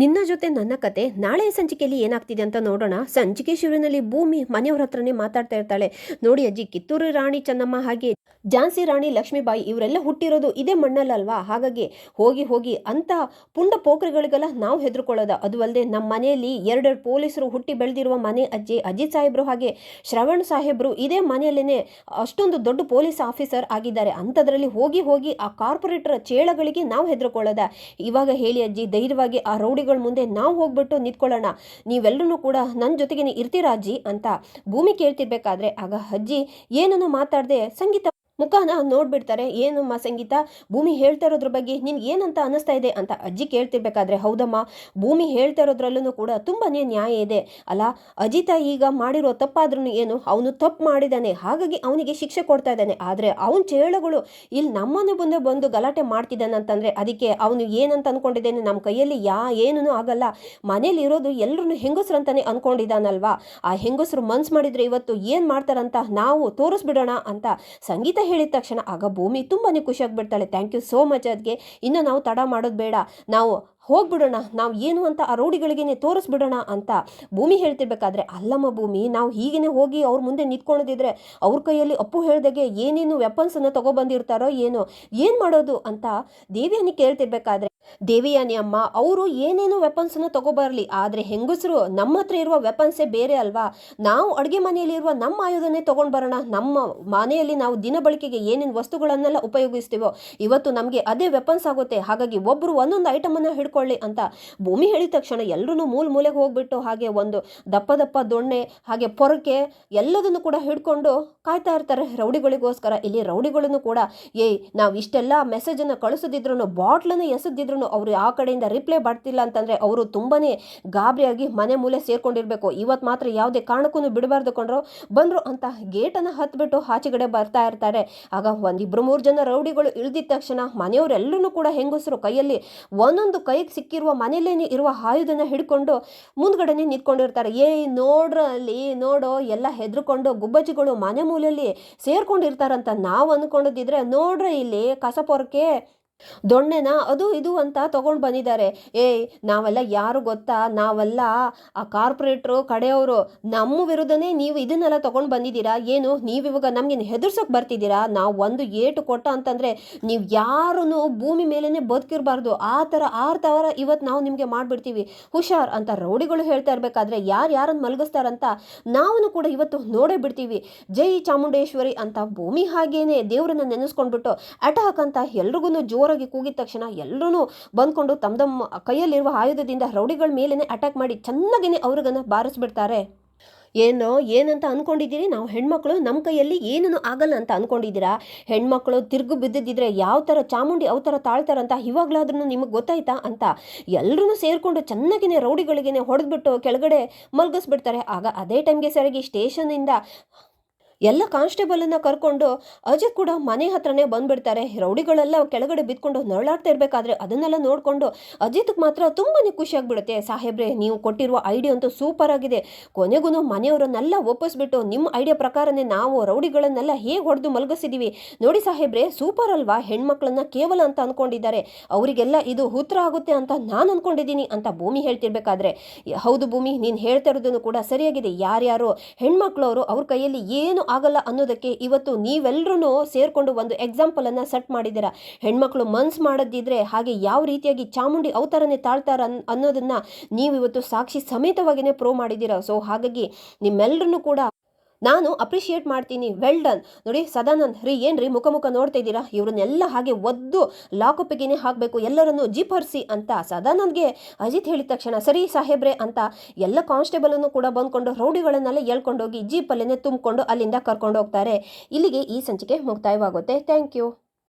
ನಿನ್ನ ಜೊತೆ ನನ್ನ ಕತೆ ನಾಳೆ ಸಂಚಿಕೆಯಲ್ಲಿ ಏನಾಗ್ತಿದೆ ಅಂತ ನೋಡೋಣ. ಸಂಚಿಕೆ ಶುರುವಿನಲ್ಲಿ ಭೂಮಿ ಮನೆಯವ್ರ ಹತ್ರನೇ ಮಾತಾಡ್ತಾ ಇರ್ತಾಳೆ. ನೋಡಿ ಅಜ್ಜಿ, ಕಿತ್ತೂರು ರಾಣಿ ಚೆನ್ನಮ್ಮ ಹಾಗೆ ಝಾನ್ಸಿ ರಾಣಿ, ಲಕ್ಷ್ಮೀಬಾಯಿ ಇವರೆಲ್ಲ ಹುಟ್ಟಿರೋದು ಇದೇ ಮಣ್ಣಲ್ಲಲ್ವಾ? ಹಾಗಾಗಿ ಹೋಗಿ ಹೋಗಿ ಅಂತ ಪುಂಡ ಪೋಖ್ರಿಗಳಿಗೆಲ್ಲ ನಾವು ಹೆದರ್ಕೊಳ್ಳೋದ. ಅದು ಅಲ್ಲದೆ ನಮ್ಮ ಮನೆಯಲ್ಲಿ ಎರಡೆರಡು ಪೊಲೀಸರು ಹುಟ್ಟಿ ಬೆಳೆದಿರುವ ಮನೆ ಅಜ್ಜಿ, ಅಜಿತ್ ಸಾಹೇಬ್ರು ಹಾಗೆ ಶ್ರವಣ್ ಸಾಹೇಬ್ರು ಇದೇ ಮನೆಯಲ್ಲೇ ಅಷ್ಟೊಂದು ದೊಡ್ಡ ಪೊಲೀಸ್ ಆಫೀಸರ್ ಆಗಿದ್ದಾರೆ. ಅಂಥದ್ರಲ್ಲಿ ಹೋಗಿ ಹೋಗಿ ಆ ಕಾರ್ಪೊರೇಟರ್ ಚೇಳಗಳಿಗೆ ನಾವು ಹೆದರ್ಕೊಳ್ಳೋದ. ಇವಾಗ ಹೇಳಿ ಅಜ್ಜಿ, ಧೈರ್ಯವಾಗಿ ಆ ರೌಡಿಗಳ ಮುಂದೆ ನಾವು ಹೋಗ್ಬಿಟ್ಟು ನಿಂತ್ಕೊಳ್ಳೋಣ. ನೀವೆಲ್ಲರೂ ಕೂಡ ನನ್ನ ಜೊತೆಗೆ ಇರ್ತೀರಾ ಅಜ್ಜಿ? ಅಂತ ಭೂಮಿ ಕೇಳ್ತಿರ್ಬೇಕಾದ್ರೆ ಆಗ ಅಜ್ಜಿ ಏನನ್ನು ಮಾತಾಡದೆ ಸಂಗೀತ ಮುಖಾನ ನೋಡ್ಬಿಡ್ತಾರೆ ಏನಮ್ಮ ಸಂಗೀತ? ಭೂಮಿ ಹೇಳ್ತಾ ಇರೋದ್ರ ಬಗ್ಗೆ ನಿನ್ಗೆ ಏನಂತ ಅನ್ನಿಸ್ತಾ ಇದೆ ಅಂತ ಅಜ್ಜಿ ಕೇಳ್ತಿರ್ಬೇಕಾದ್ರೆ, ಹೌದಮ್ಮ. ಭೂಮಿ ಹೇಳ್ತಾ ಇರೋದ್ರಲ್ಲೂ ಕೂಡ ತುಂಬಾ ನ್ಯಾಯ ಇದೆ. ಅಲ್ಲ, ಅಜಿತ ಈಗ ಮಾಡಿರೋ ತಪ್ಪಾದ್ರೂ ಏನು? ಅವನು ತಪ್ಪು ಮಾಡಿದ್ದಾನೆ ಹಾಗಾಗಿ ಅವನಿಗೆ ಶಿಕ್ಷೆ ಕೊಡ್ತಾ ಇದ್ದಾನೆ. ಆದರೆ ಅವನ ಚೇಳುಗಳು ಇಲ್ಲಿ ನಮ್ಮನ್ನು ಮುಂದೆ ಬಂದು ಗಲಾಟೆ ಮಾಡ್ತಿದ್ದಾನೆ ಅಂತಂದರೆ ಅದಕ್ಕೆ ಅವನು ಏನಂತ ಅಂದ್ಕೊಂಡಿದ್ದೇನೆ ನಮ್ಮ ಕೈಯಲ್ಲಿ ಯಾ ಏನೂ ಆಗಲ್ಲ. ಮನೇಲಿ ಇರೋದು ಎಲ್ಲರೂ ಹೆಂಗಸ್ರು ಅಂತಾನೆ ಅನ್ಕೊಂಡಿದ್ದಾನಲ್ವಾ? ಆ ಹೆಂಗಸರು ಮನ್ಸು ಮಾಡಿದರೆ ಇವತ್ತು ಏನು ಮಾಡ್ತಾರಂತ ನಾವು ತೋರಿಸ್ಬಿಡೋಣ ಅಂತ ಸಂಗೀತ ಹೇಳಿದ ತಕ್ಷಣ, ಆಗ ಭೂಮಿ ತುಂಬಾ ಖುಷಿಯಾಗಿ ಬಿಡ್ತಾಳೆ ಥ್ಯಾಂಕ್ ಯು ಸೋ ಮಚ್ ಅದಕ್ಕೆ ಇನ್ನು ನಾವು ತಡ ಮಾಡೋದು ಬೇಡ. ನಾವು ಹೋಗ್ಬಿಡೋಣ, ನಾವು ಏನು ಅಂತ ಆ ರೌಡಿಗಳಿಗೇನೆ ತೋರಿಸ್ಬಿಡೋಣ ಅಂತ ಭೂಮಿ ಹೇಳ್ತಿರ್ಬೇಕಾದ್ರೆ, ಅಲ್ಲಮ್ಮ ಭೂಮಿ, ನಾವು ಹೀಗೇನೆ ಹೋಗಿ ಅವ್ರ ಮುಂದೆ ನಿಂತ್ಕೊಳ್ಳೋದಿದ್ರೆ ಅವ್ರ ಕೈಯಲ್ಲಿ ಅಪ್ಪು ಹೇಳ್ದಾಗೆ ಏನೇನು ವೆಪನ್ಸನ್ನು ತಗೊಬಂದಿರ್ತಾರೋ ಏನೋ, ಏನು ಮಾಡೋದು ಅಂತ ದೇವಿಯಾನಿ ಕೇಳ್ತಿರ್ಬೇಕಾದ್ರೆ, ದೇವಿಯಾನಿ ಅಮ್ಮ, ಅವರು ಏನೇನು ವೆಪನ್ಸನ್ನು ತಗೊಬರಲಿ, ಆದರೆ ಹೆಂಗಸರು ನಮ್ಮ ಹತ್ರ ಇರುವ ವೆಪನ್ಸೇ ಬೇರೆ ಅಲ್ವಾ? ನಾವು ಅಡುಗೆ ಮನೆಯಲ್ಲಿರುವ ನಮ್ಮ ಆಯುಧನೇ ತೊಗೊಂಡು ಬರೋಣ, ನಮ್ಮ ಮನೆಯಲ್ಲಿ ನಾವು ದಿನ ಬಳಕೆಗೆ ಏನೇನು ವಸ್ತುಗಳನ್ನೆಲ್ಲ ಉಪಯೋಗಿಸ್ತೀವೋ, ಇವತ್ತು ನಮಗೆ ಅದೇ ವೆಪನ್ಸ್ ಆಗುತ್ತೆ, ಹಾಗಾಗಿ ಒಬ್ಬರು ಒಂದೊಂದು ಐಟಮನ್ನು ಹಿಡ್ಕೊಳ್ಳಿ ಅಂತ ಭೂಮಿ ಹೇಳಿದ ತಕ್ಷಣ ಎಲ್ಲರೂ ಮೂಲ ಮೂಲೆಗೆ ಹೋಗ್ಬಿಟ್ಟು ಹಾಗೆ ಒಂದು ದಪ್ಪ ದಪ್ಪ ದೊಣ್ಣೆ, ಹಾಗೆ ಪೊರಕೆ ಎಲ್ಲದನ್ನು ಕೂಡ ಹಿಡ್ಕೊಂಡು ಕಾಯ್ತಾ ಇರ್ತಾರೆ ರೌಡಿಗಳಿಗೋಸ್ಕರ. ಇಲ್ಲಿ ರೌಡಿಗಳನ್ನು ಕೂಡ, ಏಯ್, ನಾವು ಇಷ್ಟೆಲ್ಲ ಮೆಸೇಜನ್ನು ಕಳಿಸೋದಿದ್ರು ಬಾಟ್ಲನ್ನು ಎಸೆದಿದ್ರು ಅವರು ಆ ಕಡೆಯಿಂದ ರಿಪ್ಲೈ ಬರ್ತಿಲ್ಲ ಅಂತಂದರೆ ಅವರು ತುಂಬಾ ಗಾಬರಿಯಾಗಿ ಮನೆ ಮೂಲೆ ಸೇರ್ಕೊಂಡಿರಬೇಕು. ಇವತ್ತು ಮಾತ್ರ ಯಾವುದೇ ಕಾರಣಕ್ಕೂ ಬಿಡಬಾರ್ದು ಕೊಂಡ್ರು ಬಂದರು ಅಂತ ಗೇಟನ್ನು ಹತ್ಬಿಟ್ಟು ಆಚೆಗಡೆ ಬರ್ತಾ ಇರ್ತಾರೆ. ಆಗ ಒಂದಿಬ್ಬರು ಮೂರು ಜನ ರೌಡಿಗಳು ಇಳಿದಿದ್ದ ತಕ್ಷಣ ಮನೆಯವರೆಲ್ಲರೂ ಕೂಡ ಹೆಂಗಸರು ಕೈಯಲ್ಲಿ ಒಂದೊಂದು ಕೈಗೆ ಸಿಕ್ಕಿರುವ ಮನೆಯಲ್ಲೇ ಇರುವ ಆಯುಧನ ಹಿಡ್ಕೊಂಡು ಮುಂದ್ಗಡೆನೆ ನಿಂತ್ಕೊಂಡಿರ್ತಾರೆ. ಏಯ್ ನೋಡ್ರ ಅಲ್ಲಿ, ನೋಡೋ, ಎಲ್ಲ ಹೆದರ್ಕೊಂಡು ಗುಬ್ಬಚ್ಚಿಗಳು ಮನೆ ಮೂಲೆಯಲ್ಲಿ ಸೇರ್ಕೊಂಡಿರ್ತಾರಂತ ನಾವು ಅಂದ್ಕೊಂಡಿದ್ರೆ ನೋಡ್ರಿ ಇಲ್ಲಿ ಕಸಪೊರಕೆ ದೊಣ್ಣೆನ ಅದು ಇದು ಅಂತ ತಗೊಂಡು ಬಂದಿದ್ದಾರೆ. ಏಯ್, ನಾವೆಲ್ಲ ಯಾರು ಗೊತ್ತಾ? ನಾವೆಲ್ಲ ಆ ಕಾರ್ಪೊರೇಟ್ರು, ಕಡೆಯವರು, ನಮ್ಮ ವಿರುದ್ಧನೇ ನೀವು ಇದನ್ನೆಲ್ಲ ತಗೊಂಡು ಬಂದಿದ್ದೀರಾ? ಏನು ನೀವಿವಾಗ ನಮಗೆ ಹೆದರ್ಸೋಕೆ ಬರ್ತಿದ್ದೀರಾ? ನಾವು ಒಂದು ಏಟು ಕೊಟ್ಟ ಅಂತಂದರೆ ನೀವು ಯಾರೂ ಭೂಮಿ ಮೇಲೇ ಬದುಕಿರಬಾರ್ದು. ಆ ಥರ ಆರು ಥರ ಇವತ್ತು ನಾವು ನಿಮಗೆ ಮಾಡಿಬಿಡ್ತೀವಿ. ಹುಷಾರ್ ಅಂತ ರೌಡಿಗಳು ಹೇಳ್ತಾ ಇರಬೇಕಾದ್ರೆ ಯಾರು ಯಾರನ್ನು ಮಲಗಿಸ್ತಾರಂತ ನಾವು ಕೂಡ ಇವತ್ತು ನೋಡೇ ಬಿಡ್ತೀವಿ. ಜೈ ಚಾಮುಂಡೇಶ್ವರಿ ಅಂತ ಭೂಮಿ ಹಾಗೇನೆ ದೇವರನ್ನ ನೆನೆಸ್ಕೊಂಡ್ಬಿಟ್ಟು ಅಟ್ಯಾಕ್ ಅಂತ ಎಲ್ರಿಗೂ ಜೋರಾಗಿ ಕೂಗಿದ ತಕ್ಷಣ ಎಲ್ಲರೂ ಬಂದ್ಕೊಂಡು ತಮ್ಮ ತಮ್ಮ ಕೈಯಲ್ಲಿರುವ ಆಯುಧದಿಂದ ರೌಡಿಗಳ ಮೇಲೇ ಅಟ್ಯಾಕ್ ಮಾಡಿ ಚೆನ್ನಾಗಿನೇ ಅವ್ರಿಗನ್ನು ಬಾರಿಸ್ಬಿಡ್ತಾರೆ. ಏನು, ಏನಂತ ಅಂದ್ಕೊಂಡಿದ್ದೀರಿ ನಾವು ಹೆಣ್ಮಕ್ಳು ನಮ್ಮ ಕೈಯಲ್ಲಿ ಏನೂ ಆಗಲ್ಲ ಅಂತ ಅಂದ್ಕೊಂಡಿದ್ದೀರಾ ಹೆಣ್ಮಕ್ಳು ತಿರುಗು ಬಿದ್ದಿದ್ದರೆ ಯಾವ ಥರ ಚಾಮುಂಡಿ ಯಾವ ಥರ ತಾಳ್ತಾರಂತ ಇವಾಗಲಾದ್ರೂ ನಿಮಗೆ ಗೊತ್ತಾಯ್ತಾ ಅಂತ ಎಲ್ಲರೂ ಸೇರಿಕೊಂಡು ಚೆನ್ನಾಗಿನೇ ರೌಡಿಗಳಿಗೇನೆ ಹೊಡೆದ್ಬಿಟ್ಟು ಕೆಳಗಡೆ ಮಲ್ಗಿಸ್ಬಿಡ್ತಾರೆ. ಆಗ ಅದೇ ಟೈಮ್ಗೆ ಸರಿಯಾಗಿ ಸ್ಟೇಷನಿಂದ ಎಲ್ಲ ಕಾನ್ಸ್ಟೇಬಲನ್ನು ಕರ್ಕೊಂಡು ಅಜಿತ್ ಕೂಡ ಮನೆ ಹತ್ರನೇ ಬಂದ್ಬಿಡ್ತಾರೆ. ರೌಡಿಗಳೆಲ್ಲ ಕೆಳಗಡೆ ಬಿದ್ಕೊಂಡು ನರಳಾಡ್ತಾ ಇರಬೇಕಾದ್ರೆ ಅದನ್ನೆಲ್ಲ ನೋಡಿಕೊಂಡು ಅಜಿತ್ಗೆ ಮಾತ್ರ ತುಂಬಾ ಖುಷಿಯಾಗಿಬಿಡುತ್ತೆ. ಸಾಹೇಬ್ರೆ, ನೀವು ಕೊಟ್ಟಿರುವ ಐಡಿಯಾ ಅಂತೂ ಸೂಪರ್ ಆಗಿದೆ. ಕೊನೆಗೂ ಮನೆಯವರನ್ನೆಲ್ಲ ಒಪ್ಪಿಸ್ಬಿಟ್ಟು ನಿಮ್ಮ ಐಡಿಯಾ ಪ್ರಕಾರನೇ ನಾವು ರೌಡಿಗಳನ್ನೆಲ್ಲ ಹೇಗೆ ಹೊಡೆದು ಮಲಗಿಸಿದ್ದೀವಿ ನೋಡಿ ಸಾಹೇಬ್ರೆ, ಸೂಪರ್ ಅಲ್ವಾ? ಹೆಣ್ಮಕ್ಳನ್ನ ಕೇವಲ ಅಂತ ಅಂದ್ಕೊಂಡಿದ್ದಾರೆ ಅವರಿಗೆಲ್ಲ ಇದು ಹುತ್ರ ಆಗುತ್ತೆ ಅಂತ ನಾನು ಅಂದ್ಕೊಂಡಿದ್ದೀನಿ ಅಂತ ಭೂಮಿ ಹೇಳ್ತಿರ್ಬೇಕಾದ್ರೆ. ಹೌದು ಭೂಮಿ, ನೀನು ಹೇಳ್ತಾ ಇರೋದನ್ನು ಕೂಡ ಸರಿಯಾಗಿದೆ. ಯಾರ್ಯಾರು ಹೆಣ್ಮಕ್ಳವರು ಅವ್ರ ಕೈಯಲ್ಲಿ ಏನು ಆಗಲ್ಲ ಅನ್ನೋದಕ್ಕೆ ಇವತ್ತು ನೀವೆಲ್ಲರೂ ಸೇರಿಕೊಂಡು ಒಂದು ಎಕ್ಸಾಂಪಲನ್ನು ಸೆಟ್ ಮಾಡಿದ್ದೀರಾ? ಹೆಣ್ಮಕ್ಳು ಮನ್ಸು ಮಾಡದಿದ್ರೆ ಹಾಗೆ ಯಾವ ರೀತಿಯಾಗಿ ಚಾಮುಂಡಿ ಅವತಾರನೇ ತಾಳ್ತಾರ ಅನ್ನೋದನ್ನ ನೀವು ಇವತ್ತು ಸಾಕ್ಷಿ ಸಮೇತವಾಗಿನೇ ಪ್ರೂವ್ ಮಾಡಿದ್ದೀರಾ? ಸೊ ಹಾಗಾಗಿ ನಿಮ್ಮೆಲ್ಲರನ್ನು ಕೂಡ ನಾನು ಅಪ್ರಿಷಿಯೇಟ್ ಮಾಡ್ತೀನಿ. ವೆಲ್ ಡನ್ ನೋಡಿ ಸದಾನಂದ್ ರೀ ಏನು ರೀ ಮುಖ ಮುಖ ನೋಡ್ತಾ ಇದ್ದೀರಾ? ಇವ್ರನ್ನೆಲ್ಲ ಹಾಗೆ ಒದ್ದು ಲಾಕಪ್ಪಿಗೆನೆ ಹಾಕಬೇಕು, ಎಲ್ಲರನ್ನು ಜೀಪ್ ಹರಿಸಿ ಅಂತ ಸದಾನಂದ್ಗೆ ಅಜಿತ್ ಹೇಳಿದ ತಕ್ಷಣ, ಸರಿ ಸಾಹೇಬ್ರೆ ಅಂತ ಎಲ್ಲ ಕಾನ್ಸ್ಟೇಬಲನ್ನು ಕೂಡ ಬಂದ್ಕೊಂಡು ರೌಡಿಗಳನ್ನೆಲ್ಲ ಹೇಳ್ಕೊಂಡೋಗಿ ಜೀಪಲ್ಲೇ ತುಂಬಿಕೊಂಡು ಅಲ್ಲಿಂದ ಕರ್ಕೊಂಡು ಹೋಗ್ತಾರೆ ಇಲ್ಲಿಗೆ ಈ ಸಂಚಿಕೆ ಮುಕ್ತಾಯವಾಗುತ್ತೆ. Thank you